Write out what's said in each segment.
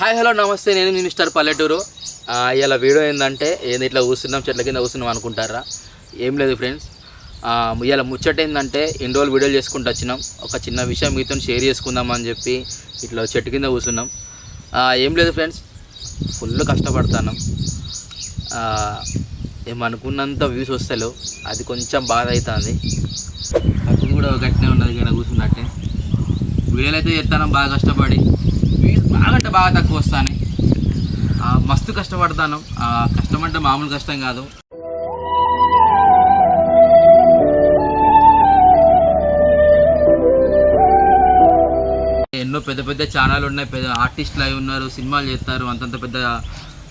Hi hello నమస్తే. నేను మీ mister పల్లెటూరు. ఇలా వీడియో ఏంటంటే ఏంది ఇట్లా కూర్చున్నాం చెట్ల కింద కూర్చున్నాం అనుకుంటారా? ఏం లేదు ఫ్రెండ్స్. ఇలా ముచ్చట ఏంటంటే ఇన్ని రోజులు వీడియోలు చేసుకుంటూ వచ్చినాం. ఒక చిన్న విషయం మీతో షేర్ చేసుకుందాం అని చెప్పి ఇట్లా చెట్టు కింద కూర్చున్నాం ఏం లేదు ఫ్రెండ్స్. ఫుల్ కష్టపడతాను ఏమనుకున్నంత వ్యూస్ వస్తలేవు. అది కొంచెం బాధ అవుతుంది అది కూడా గట్టినే ఉన్నది కానీ కూర్చున్నట్టే. వీడియోలు అయితే చేస్తాను బాగా కష్టపడి. వ్యూస్ బాగా అంటే బాగా తక్కువ వస్తాను. మస్తు కష్టపడతాను. కష్టం అంటే మామూలు కష్టం కాదు. ఎన్నో పెద్ద పెద్ద ఛానల్ ఉన్నాయి. పెద్ద ఆర్టిస్టులు అయి ఉన్నారు సినిమాలు చేస్తారు. అంతంత పెద్ద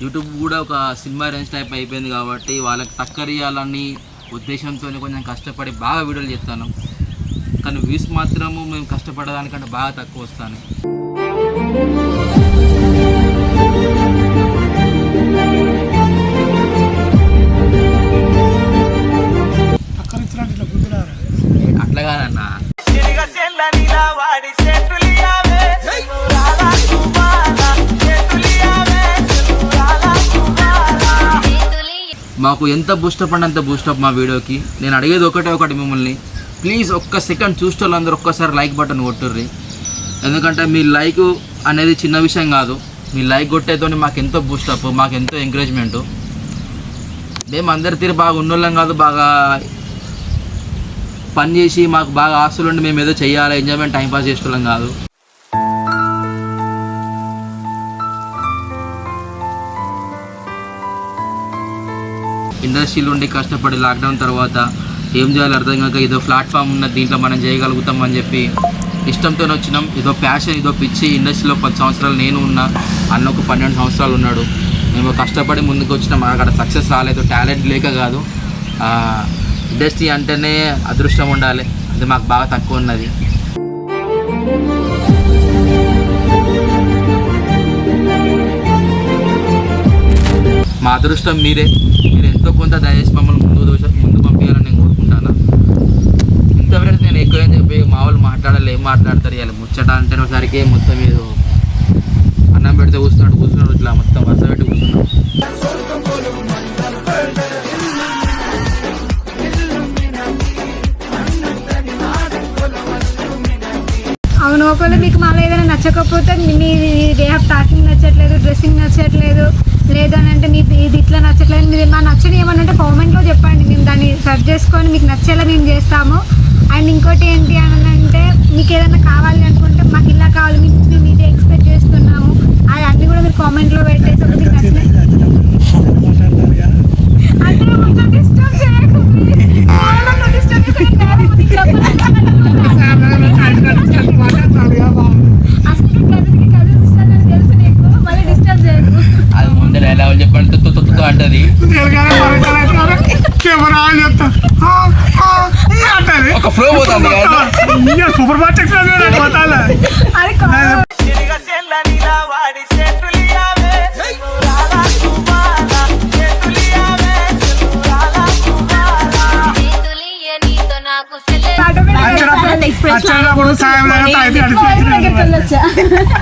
యూట్యూబ్ కూడా ఒక సినిమా రేంజ్ టైప్ అయిపోయింది కాబట్టి వాళ్ళకి టక్కరియాలని ఉద్దేశంతో కొంచెం కష్టపడి బాగా వీడియోలు చేస్తాను. కానీ వ్యూస్ మాత్రము మేము కష్టపడడానికంటే బాగా తక్కువ వస్తాను. అక్కడ మాకు ఎంత బూస్టప్ అంటే అంత బూస్టప్ మా వీడియోకి. నేను అడిగేది ఒకటే ఒకటి మిమ్మల్ని. ప్లీజ్ ఒక్క సెకండ్ చూస్తే వాళ్ళందరూ ఒక్కసారి లైక్ బటన్ కొట్టుర్రి. ఎందుకంటే మీ లైక్ అనేది చిన్న విషయం కాదు. మీ లైక్ కొట్టేతోని మాకు ఎంతో బూస్టప్ మాకు ఎంతో ఎంకరేజ్మెంట్ మేము అందరి తీరు బాగా ఉన్నోళ్ళం కాదు బాగా పని చేసి మాకు బాగా ఆస్తులు ఉండి మేము ఏదో చేయాలి ఎంజాయ్మెంట్ టైం పాస్ చేసుకోవడం కాదు. ఇండస్ట్రీలో ఉండి కష్టపడి లాక్డౌన్ తర్వాత ఏం చేయాలో అర్థం కాక ఏదో ప్లాట్ఫామ్ ఉన్న దీంట్లో మనం చేయగలుగుతాం అని చెప్పి ఇష్టంతో వచ్చినాం. ఏదో ప్యాషన్ ఏదో పిచ్చి ఇండస్ట్రీలో పది సంవత్సరాలు నేను ఉన్నా అన్న ఒక పన్నెండు సంవత్సరాలు ఉన్నాడు. మేము కష్టపడి ముందుకు వచ్చినాం. మాకు అక్కడ సక్సెస్ రాలేదు. టాలెంట్ లేక కాదు. ఇండస్ట్రీ అంటేనే అదృష్టం ఉండాలి. అది మాకు బాగా తక్కువ ఉన్నది. మా అదృష్టం మీరే. మీరు ఎంతో కొంత దయచేసి మమ్మల్ని ముందు ముందు పంపించాలని నేను కోరుకుంటాను ఇంత ఫ్రెండ్స్ నేను ఎక్కువ ఏం చెప్పి మా వాళ్ళు మాట్లాడాలి ఏం మాట్లాడతారు ఇలా ముచ్చట అంటే ఒకసారికి మొత్తం మీరు అన్నం పెడితే కూర్చున్నాడు కూర్చున్నాడు ఇట్లా మొత్తం వరుస పెట్టి కూర్చున్నాడు అవును ఒకవేళ మీకు మళ్ళీ ఏదైనా నచ్చకపోతే మీ- వే ఆఫ్ టాకింగ్ నచ్చట్లేదు డ్రెస్సింగ్ నచ్చట్లేదు లేదని అంటే మీ ఇది ఇట్లా నచ్చట్లేదు మీరు మా నచ్చని ఏమన్నా అంటే కామెంట్లో చెప్పండి. మేము దాన్ని సెర్చ్ చేసుకొని మీకు నచ్చేలా మేము చేస్తాము. అండ్ ఇంకోటి ఏంటి అని అంటే మీకు ఏదైనా కావాలి అనుకుంటే మాకు ఇలా కావాలి మీకు మేము ఇది ఎక్స్పెక్ట్ చేస్తున్నాము. అది అన్ని కూడా మీరు కామెంట్లో పెట్టేసి ఒక మీకు నచ్చిన మాట్లాడతారు కదా. అంటే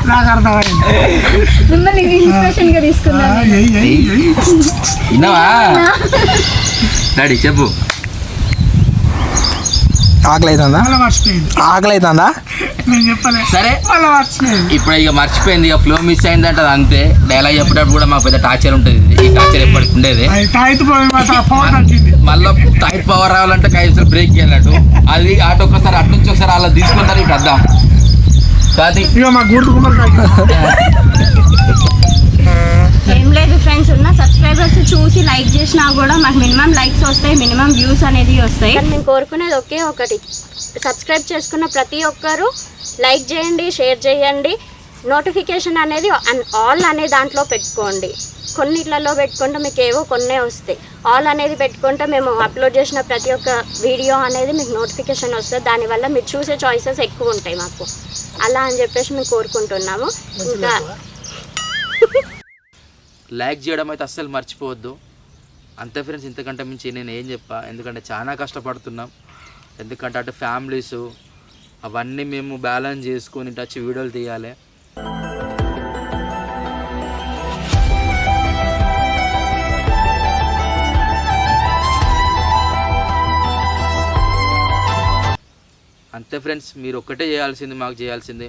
నాకు అర్థమైంది. మిమ్మల్ని ఇన్స్పిరేషన్గా ఆ, తీసుకున్నాను ఎయ్, ఎయ్, ఎయ్. విన్నావా డాడీ చెప్పు. ఆకలి అవుతుందా ఆకలి సరే. ఇప్పుడు ఇక మర్చిపోయింది. ఇక ఫ్లో మిస్ అయిందంటే అది అంతే. డైలాగ్ చెప్పేటప్పుడు కూడా మాకు పెద్ద టార్చర్ ఉంటుంది. ఈ టార్చర్ ఎప్పటికి ఉండేది. మళ్ళీ టైట్ పవర్ రావాలంటే కైసలు బ్రేక్ ఇవ్వాలట్టు అది అటు ఒకసారి అటు నుంచి ఒకసారి అలా తీసుకుంటారు ఇటు అద్దాం. ఇక మా కుమ్మరి ఏం లేదు ఫ్రెండ్స్ ఉన్న సబ్స్క్రైబర్స్ చూసి లైక్ చేసినా కూడా మాకు మినిమం లైక్స్ వస్తాయి మినిమం వ్యూస్ అనేది వస్తాయి. మేము కోరుకునేది ఒకే ఒకటి. సబ్స్క్రైబ్ చేసుకున్న ప్రతి ఒక్కరూ లైక్ చేయండి షేర్ చేయండి. నోటిఫికేషన్ అనేది అన్- ఆల్ అనే దాంట్లో పెట్టుకోండి. కొన్నిట్లలో పెట్టుకుంటే మీకు ఏవో కొన్నే వస్తాయి. ఆల్ అనేది పెట్టుకుంటే మేము అప్లోడ్ చేసిన ప్రతి ఒక్క వీడియో అనేది మీకు నోటిఫికేషన్ వస్తుంది. దానివల్ల మీరు చూసే చాయిసెస్ ఎక్కువ ఉంటాయి మాకు. అలా అని చెప్పేసి మేము కోరుకుంటున్నాము. ఇంకా లైక్ చేయడం అయితే అస్సలు మర్చిపోవద్దు. అంతే ఫ్రెండ్స్ ఇంతకంటే మించి నేను ఏం చెప్పా? ఎందుకంటే చాలా కష్టపడుతున్నాం. ఎందుకంటే అటు ఫ్యామిలీస్ అవన్నీ మేము బ్యాలెన్స్ చేసుకొని టచ్ వీడియోలు తీయాలి. అంతే ఫ్రెండ్స్ మీరు ఒక్కటే చేయాల్సింది మాకు చేయాల్సింది.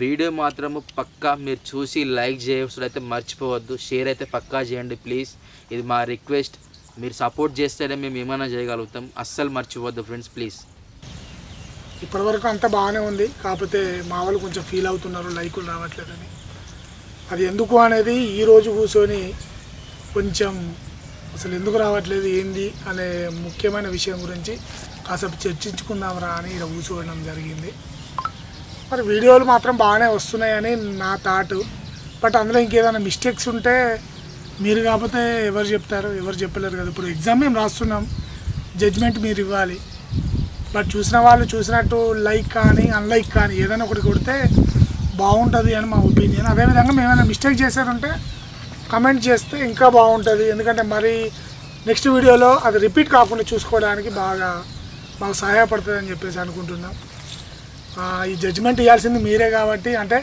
వీడియో మాత్రము పక్కా మీరు చూసి లైక్ చేయడం అయితే మర్చిపోవద్దు. షేర్ అయితే పక్కా చేయండి ప్లీజ్. ఇది మా రిక్వెస్ట్. మీరు సపోర్ట్ చేస్తేనే మేము ఏమైనా చేయగలుగుతాం. అస్సలు మర్చిపోవద్దు ఫ్రెండ్స్ ప్లీజ్ ఇప్పటివరకు అంతా బాగానే ఉంది. కాకపోతే మా వాళ్ళు కొంచెం ఫీల్ అవుతున్నారు లైకులు రావట్లేదని. అది ఎందుకు అనేది ఈరోజు కూర్చొని కొంచెం అసలు ఎందుకు రావట్లేదు ఏంది అనే ముఖ్యమైన విషయం గురించి కాసేపు చర్చించుకుందాంరా అని ఇలా కూర్చోవడం జరిగింది. మరి వీడియోలు మాత్రం బాగానే వస్తున్నాయని నా థాట్. బట్ అందులో ఇంకేదైనా మిస్టేక్స్ ఉంటే మీరు కాకపోతే ఎవరు చెప్తారు? ఎవరు చెప్పలేరు కదా. ఇప్పుడు ఎగ్జామ్ మేము రాస్తున్నాం. జడ్జ్మెంట్ మీరు ఇవ్వాలి. బట్ చూసిన వాళ్ళు చూసినట్టు లైక్ కానీ అన్లైక్ కానీ ఏదైనా ఒకటి కొడితే బాగుంటుంది అని మా ఒపీనియన్. అదేవిధంగా మేము ఏమైనా మిస్టేక్ చేశారంటే కమెంట్ చేస్తే ఇంకా బాగుంటుంది. ఎందుకంటే మరి నెక్స్ట్ వీడియోలో అది రిపీట్ కాకుండా చూసుకోవడానికి బాగా మాకు సహాయపడుతుంది అని చెప్పేసి అనుకుంటున్నాం. ఈ జడ్జిమెంట్ ఇవ్వాల్సింది మీరే కాబట్టి అంటే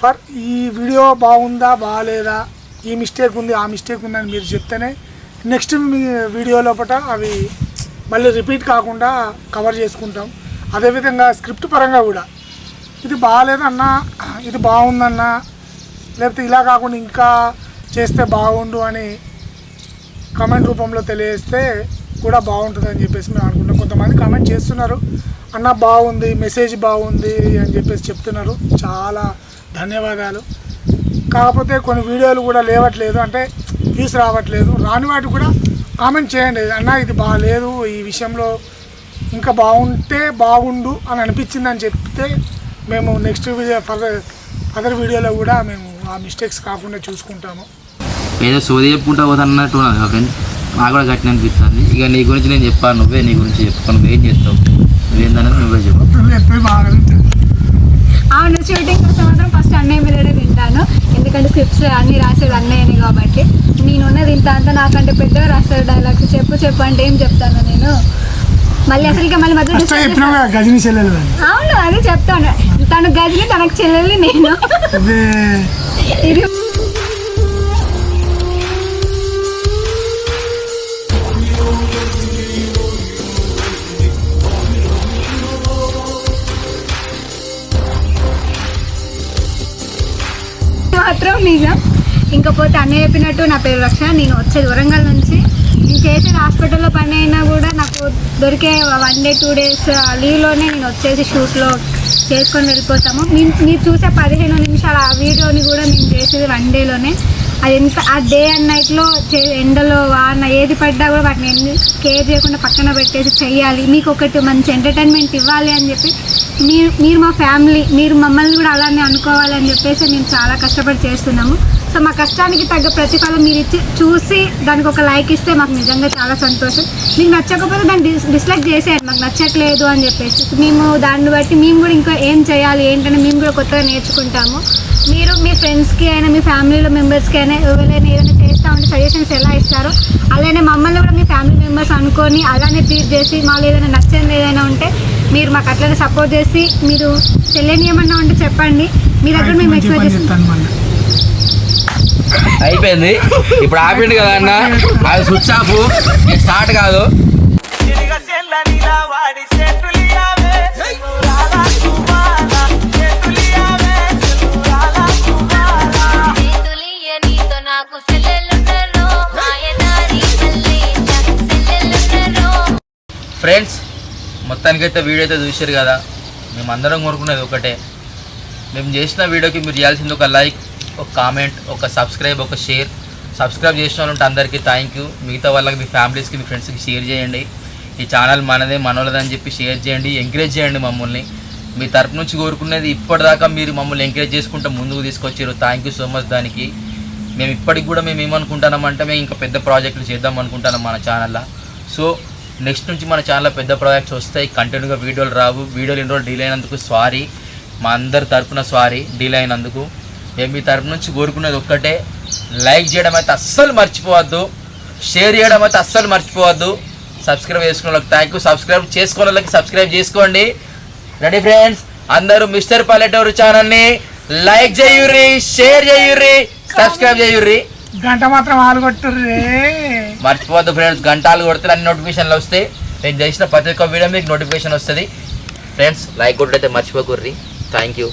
ఫర్ ఈ వీడియో బాగుందా బాగాలేదా ఈ మిస్టేక్ ఉంది ఆ మిస్టేక్ ఉందని మీరు చెప్తేనే నెక్స్ట్ మీ వీడియో లోపల అవి మళ్ళీ రిపీట్ కాకుండా కవర్ చేసుకుంటాం. అదేవిధంగా స్క్రిప్ట్ పరంగా కూడా. ఇది బాగాలేదన్నా ఇది బాగుందన్నా లేకపోతే ఇలా కాకుండా ఇంకా చేస్తే బాగుండు అని కామెంట్ రూపంలో తెలియజేస్తే కూడా బాగుంటుందని చెప్పేసి మేము అనుకుంటాం కొంతమంది కామెంట్ చేస్తున్నారు. అన్న బాగుంది. మెసేజ్ బాగుంది అని చెప్పేసి చెప్తున్నారు. చాలా ధన్యవాదాలు. కాకపోతే కొన్ని వీడియోలు కూడా లేవట్లేదు. అంటే వ్యూస్ రావట్లేదు. రాని వాటి కూడా కామెంట్ చేయండి. అన్న ఇది బాగాలేదు ఈ విషయంలో ఇంకా బాగుంటే బాగుండు అని అనిపించింది అని చెప్తే మేము నెక్స్ట్ వీడియో ఫర్దర్ అదర్ వీడియోలో కూడా మేము ఆ మిస్టేక్స్ కాకుండా చూసుకుంటాము. ఏదో సోది చెప్పుకుంటా పోతా అన్నట్టు నాకు కూడా గట్టిన అనిపిస్తుంది. ఇక నీ గురించి నేను చెప్పాను నువ్వే నీ గురించి చెప్పుకో నువ్వేం చేస్తావు? నువ్వేందనేది నువ్వే చెప్పు. వింటాను. అవును షూటింగ్ కోసం మాత్రం ఫస్ట్ అన్నయ్య మీదనే తింటాను. ఎందుకంటే స్క్రిప్ట్స్ అన్ని రాసేది అన్నయ్యని కాబట్టి. నేనున్నది ఇంత అంత నాకంటే పెద్దగా రాస్తారు డైలాగ్స్ చెప్పు చెప్పు అంటే ఏం చెప్తాను నేను? మళ్ళీ అసలు ఇక మళ్ళీ మధ్య గజని అవును అదే చెప్తాను. తను గదిని తనకు చెల్లెలి నేను. ఇది నిజం ఇంకపోతే అన్నయ్య చెప్పినట్టు నా పేరు రక్ష నేను వచ్చేది వరంగల్ నుంచి. నేను చేసేది హాస్పిటల్లో పని అయినా కూడా నాకు దొరికే వన్ డే టూ డేస్ లీవ్లోనే నేను వచ్చేసి షూట్లో చేసుకొని వెళ్ళిపోతాము. మీరు మీరు చూసే పదిహేను నిమిషాల ఆ వీడియోని కూడా మేము చేసేది వన్ డేలోనే. అది ఎంత ఆ డే అండ్ నైట్లో చే ఎండలో వాన ఏది పడ్డా కూడా వాటిని ఎన్ని కేర్ చేయకుండా పక్కన పెట్టేసి చెయ్యాలి. మీకు ఒకటి మంచి ఎంటర్టైన్మెంట్ ఇవ్వాలి అని చెప్పి మీరు మీరు మా ఫ్యామిలీ మీరు మమ్మల్ని కూడా అలానే అనుకోవాలి అని చెప్పేసి మేము చాలా కష్టపడి చేస్తున్నాము. సో మా కష్టానికి తగ్గ ప్రతిఫలం మీరు ఇచ్చి చూసి దానికి ఒక లైక్ ఇస్తే మాకు నిజంగా చాలా సంతోషం. మీకు నచ్చకపోతే దాన్ని డిస్ డిస్లైక్ చేసేయండి. మాకు నచ్చట్లేదు అని చెప్పేసి. మేము దాన్ని బట్టి మేము కూడా ఇంకా ఏం చేయాలి ఏంటని మేము కూడా కొత్తగా నేర్చుకుంటాము. మీరు మీ ఫ్రెండ్స్కి అయినా మీ ఫ్యామిలీలో మెంబర్స్కి అయినా ఎవరైనా ఏదైనా చేస్తూ ఉంటే సజెషన్స్ ఎలా ఇస్తారో అలానే మమ్మల్ని కూడా మీ ఫ్యామిలీ మెంబర్స్ అనుకొని అలానే ట్రీట్ చేసి మాకు ఏదైనా నచ్చని ఏదైనా ఉంటే మీరు మాకు అట్లనే సపోర్ట్ చేసి మీరు తెలియని ఏమన్నా ఉంటే చెప్పండి. మీ దగ్గర మేము ఎక్స్పెక్ట్ చేస్తాం. అయిపోయింది. ఇప్పుడు ఆపిండు కదా అన్న? అది స్విచ్ ఆఫ్ స్టార్ట్ కాదు. ఫ్రెండ్స్ మొత్తానికైతే వీడియో అయితే చూశారు కదా. మేమందరం కోరుకునేది ఒకటే. మేము చేసిన వీడియోకి మీరు చేయాల్సింది ఒక లైక్ ఒక కామెంట్ ఒక సబ్స్క్రైబ్ ఒక షేర్. సబ్స్క్రైబ్ చేసిన వాళ్ళు ఉంటే అందరికీ థ్యాంక్ యూ మిగతా వాళ్ళకి మీ ఫ్యామిలీస్కి మీ ఫ్రెండ్స్కి షేర్ చేయండి. ఈ ఛానల్ మనదే మనోళ్ళదని చెప్పి షేర్ చేయండి ఎంకరేజ్ చేయండి మమ్మల్ని. మీ తరపు నుంచి కోరుకునేది ఇప్పటిదాకా మీరు మమ్మల్ని ఎంకరేజ్ చేసుకుంటూ ముందుకు తీసుకొచ్చారు థ్యాంక్ యూ సో మచ్ దానికి. మేము ఇప్పటికి కూడా మేము ఏమనుకుంటున్నామంటే మేము ఇంకా పెద్ద ప్రాజెక్టులు చేద్దాం అనుకుంటున్నాం మన ఛానల్లో సో నెక్స్ట్ నుంచి మన ఛానల్లో పెద్ద ప్రాజెక్ట్స్ వస్తాయి. కంటిన్యూగా వీడియోలు రావు. వీడియోలు ఎన్ని రోజులు డీల్ అయినందుకు సారీ మా అందరి తరపున సారీ డీల్ అయినందుకు. మేము మీ తరపు నుంచి కోరుకునేది ఒక్కటే. లైక్ చేయడం అయితే అస్సలు మర్చిపోవద్దు. షేర్ చేయడం అయితే అస్సలు మర్చిపోవద్దు. సబ్స్క్రైబ్ చేసుకున్న వాళ్ళకి థ్యాంక్ యూ సబ్స్క్రైబ్ చేసుకున్న వాళ్ళకి సబ్స్క్రైబ్ చేసుకోండి. రెడీ ఫ్రెండ్స్ అందరూ మిస్టర్ పల్లెటూరు ఛానల్ని లైక్ చేయుర్రి షేర్ చేయుర్రి సబ్స్క్రైబ్ చేయుర్రి. గంట మాత్రం ఆలు కొట్టుర్రే. మర్చిపోద్దు ఫ్రెండ్స్ గంటలు కొడితే అన్ని నోటిఫికేషన్లు వస్తాయి. నేను చేసిన ప్రతి ఒక్క వీడియో మీకు నోటిఫికేషన్ వస్తుంది. ఫ్రెండ్స్ లైక్ కొట్టయితే మర్చిపోకుర్రి. Thank you.